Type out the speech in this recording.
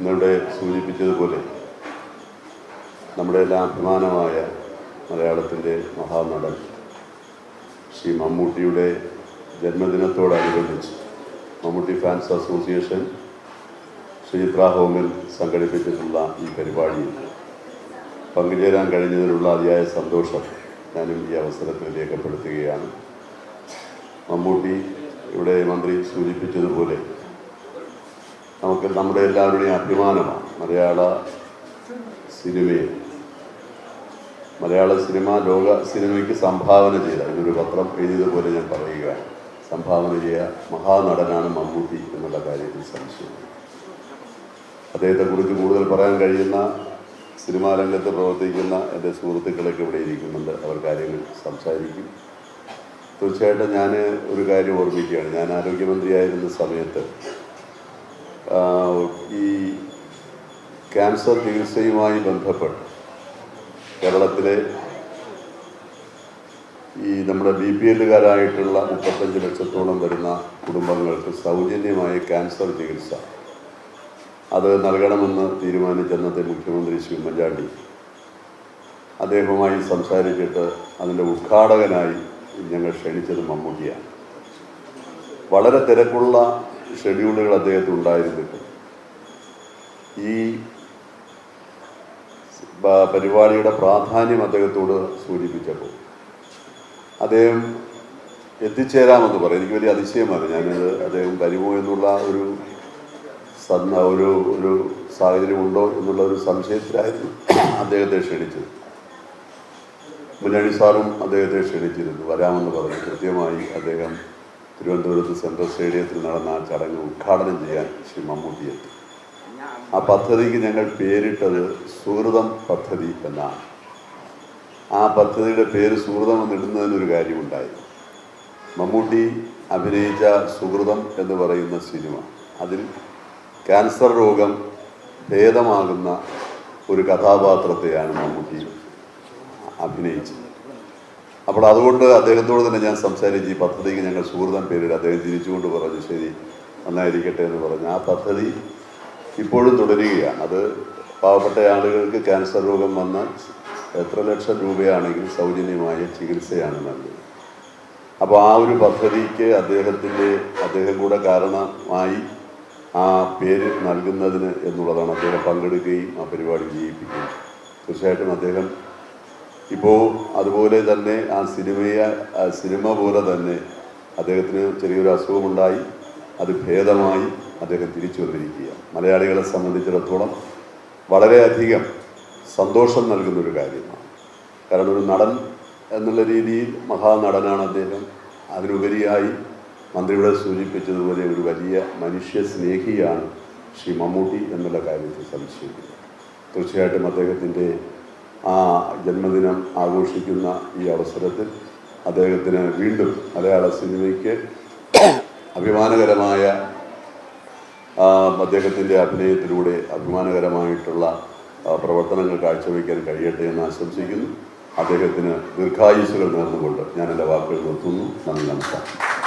ഇന്നിവിടെ സൂചിപ്പിച്ചതുപോലെ നമ്മുടെ എല്ലാം അഭിമാനമായ മലയാളത്തിന്റെ മഹാനടൻ ശ്രീ മമ്മൂട്ടിയുടെ ജന്മദിനത്തോടനുബന്ധിച്ച് മമ്മൂട്ടി ഫാൻസ് അസോസിയേഷൻ ശ്രീത്ര ഹോമിൽ സംഘടിപ്പിച്ചിട്ടുള്ള ഈ പരിപാടിയിൽ പങ്കുചേരാൻ കഴിഞ്ഞതിലുള്ള അതിയായ സന്തോഷം ഞാനും ഈ അവസരത്തിൽ രേഖപ്പെടുത്തുകയാണ്. മമ്മൂട്ടി ഇവിടെ മന്ത്രി സൂചിപ്പിച്ചതുപോലെ നമുക്ക് നമ്മുടെ എല്ലാവരുടെയും അഭിമാനമാണ്. മലയാള സിനിമയെ മലയാള സിനിമ ലോക സിനിമയ്ക്ക് സംഭാവന ചെയ്ത എന്നൊരു പത്രം എഴുതിയതുപോലെ ഞാൻ പറയുക സംഭാവന ചെയ്ത മഹാനടനാണ് മമ്മൂട്ടി എന്നുള്ള കാര്യത്തിൽ സംശയം. അദ്ദേഹത്തെക്കുറിച്ച് കൂടുതൽ പറയാൻ കഴിയുന്ന സിനിമാ രംഗത്ത് പ്രവർത്തിക്കുന്ന എന്റെ സുഹൃത്തുക്കളൊക്കെ ഇവിടെ ഇരിക്കുന്നുണ്ട്. അവർ കാര്യങ്ങൾ സംസാരിക്കും. തീർച്ചയായിട്ടും ഞാൻ ഒരു കാര്യം ഓർമ്മിക്കുകയാണ്. ഞാൻ ആരോഗ്യമന്ത്രിയായിരുന്ന സമയത്ത് ഈ ക്യാൻസർ ചികിത്സയുമായി ബന്ധപ്പെട്ട് കേരളത്തിലെ ഈ നമ്മുടെ ബി പി എല്ലുകാരായിട്ടുള്ള മുപ്പത്തഞ്ച് ലക്ഷത്തോളം വരുന്ന കുടുംബങ്ങൾക്ക് സൗജന്യമായ ക്യാൻസർ ചികിത്സ. അത് നൽകണമെന്ന് തീരുമാനിച്ചെന്നത്തെ മുഖ്യമന്ത്രി ശ്രീ ഉമ്മൻചാണ്ടി അദ്ദേഹവുമായി സംസാരിച്ചിട്ട് അതിന്റെ ഉദ്ഘാടകനായി ഞങ്ങൾ ക്ഷണിച്ചത് മമ്മൂട്ടിയാണ്. വളരെ തിരക്കുള്ള ഷെഡ്യൂളുകൾ അദ്ദേഹത്തിന് ഉണ്ടായിരുന്നില്ല. ഈ പരിപാടിയുടെ പ്രാധാന്യം അദ്ദേഹത്തോട് സൂചിപ്പിച്ചപ്പോൾ. അദ്ദേഹം എത്തിച്ചേരാമെന്ന് പറയും. എനിക്ക് വലിയ അതിശയമാണ്. ഞാനത് അദ്ദേഹം വരുമോ എന്നുള്ള ഒരു സന്ന ഒരു ഒരു സാഹചര്യമുണ്ടോ എന്നുള്ള ഒരു സംശയത്തിലായിരുന്നു അദ്ദേഹത്തെ ക്ഷണിച്ചത്. മുന്നണി സാറും അദ്ദേഹത്തെ ക്ഷണിച്ചിരുന്നു. വരാമെന്ന് പറഞ്ഞു. കൃത്യമായി അദ്ദേഹം തിരുവനന്തപുരത്ത് സെൻട്രൽ സ്റ്റേഡിയത്തിൽ നടന്ന ആ ചടങ്ങ് ഉദ്ഘാടനം ചെയ്യാൻ ശ്രീ മമ്മൂട്ടി എത്തി. ആ പദ്ധതിക്ക് ഞങ്ങൾ പേരിട്ടത് സുഹൃതം പദ്ധതി എന്നാണ്. ആ പദ്ധതിയുടെ പേര് സുഹൃതം എന്നിടുന്നതിനൊരു കാര്യമുണ്ടായി. മമ്മൂട്ടി അഭിനയിച്ച സുഹൃതം എന്ന് പറയുന്ന സിനിമ അതിൽ ക്യാൻസർ രോഗം ഭേദമാകുന്ന ഒരു കഥാപാത്രത്തെയാണ് മമ്മൂട്ടി അഭിനയിച്ചത്. അപ്പോൾ അതുകൊണ്ട് അദ്ദേഹത്തോട് തന്നെ ഞാൻ സംസാരിച്ച്. ഈ പദ്ധതിക്ക് ഞങ്ങൾ സുഹൃതം പേരിൽ അദ്ദേഹം തിരിച്ചുകൊണ്ട് പറഞ്ഞു ശരി നന്നായിരിക്കട്ടെ എന്ന് പറഞ്ഞു. ആ പദ്ധതി ഇപ്പോഴും തുടരുകയാണ്. അത് പാവപ്പെട്ട ആളുകൾക്ക് ക്യാൻസർ രോഗം വന്നാൽ എത്ര ലക്ഷം രൂപയാണെങ്കിൽ സൗജന്യമായ ചികിത്സയാണ് നൽകുന്നത് അപ്പോൾ ആ ഒരു പദ്ധതിക്ക് അദ്ദേഹത്തിന്റെ അദ്ദേഹം കൂടെ കാരണമായി ആ പേര് നൽകുന്നതിന് എന്നുള്ളതാണ് അദ്ദേഹം പങ്കെടുക്കുകയും ആ പരിപാടി വിജയിപ്പിക്കുകയും തീർച്ചയായിട്ടും അദ്ദേഹം ഇപ്പോൾ അതുപോലെ തന്നെ ആ സിനിമയെ സിനിമ പോലെ തന്നെ അദ്ദേഹത്തിന് ചെറിയൊരു അസുഖമുണ്ടായി. അത് ഭേദമായി അദ്ദേഹം തിരിച്ചു വന്നിരിക്കുക മലയാളികളെ സംബന്ധിച്ചിടത്തോളം വളരെയധികം സന്തോഷം നൽകുന്നൊരു കാര്യമാണ്. കാരണം ഒരു നടൻ എന്നുള്ള രീതിയിൽ മഹാനടനാണ് അദ്ദേഹം. അതിനുപരിയായി മന്ത്രിയുടെ സൂചിപ്പിച്ചതുപോലെ ഒരു വലിയ മനുഷ്യ സ്നേഹിയാണ് ശ്രീ മമ്മൂട്ടി എന്നുള്ള കാര്യത്തിൽ സംശയിക്കുന്നത്. തീർച്ചയായിട്ടും അദ്ദേഹത്തിന്റെ ആ ജന്മദിനം ആഘോഷിക്കുന്ന ഈ അവസരത്തിൽ അദ്ദേഹത്തിന് വീണ്ടും മലയാള സിനിമയ്ക്ക് അഭിമാനകരമായ അദ്ദേഹത്തിന്റെ അഭിനയത്തിലൂടെ അഭിമാനകരമായിട്ടുള്ള പ്രവർത്തനങ്ങൾ കാഴ്ചവെക്കാൻ കഴിയട്ടെ എന്ന് ആശംസിക്കുന്നു. അദ്ദേഹത്തിന് ദീർഘായുസ്സുകൾ നേർന്നുകൊണ്ട് ഞാൻ എന്റെ വാക്കുകൾ നിർത്തുന്നു. നന്ദി നമസ്കാരം.